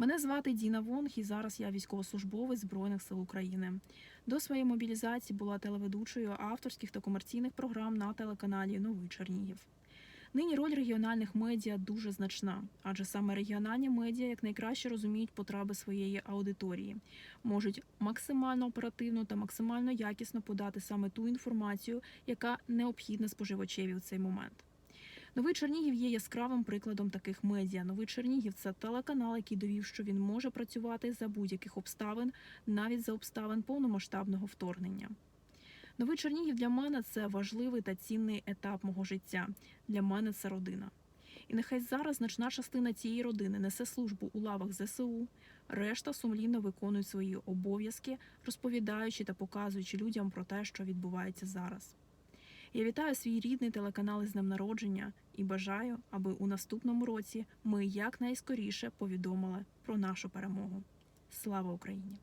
Мене звати Діна Вонг, і зараз я військовослужбовець Збройних сил України. До своєї мобілізації була телеведучою авторських та комерційних програм на телеканалі Новий Чернігів. Нині роль регіональних медіа дуже значна, адже саме регіональні медіа як найкраще розуміють потреби своєї аудиторії, можуть максимально оперативно та максимально якісно подати саме ту інформацію, яка необхідна споживачеві у цей момент. Новий Чернігів є яскравим прикладом таких медіа. Новий Чернігів це телеканал, який довів, що він може працювати за будь-яких обставин, навіть за обставин повномасштабного вторгнення. Новий Чернігів для мене це важливий та цінний етап мого життя. Для мене це родина. І нехай зараз значна частина цієї родини несе службу у лавах ЗСУ, решта сумлінно виконують свої обов'язки, розповідаючи та показуючи людям про те, що відбувається зараз. Я вітаю свій рідний телеканал із днем народження і бажаю, аби у наступному році ми якнайскоріше повідомили про нашу перемогу. Слава Україні!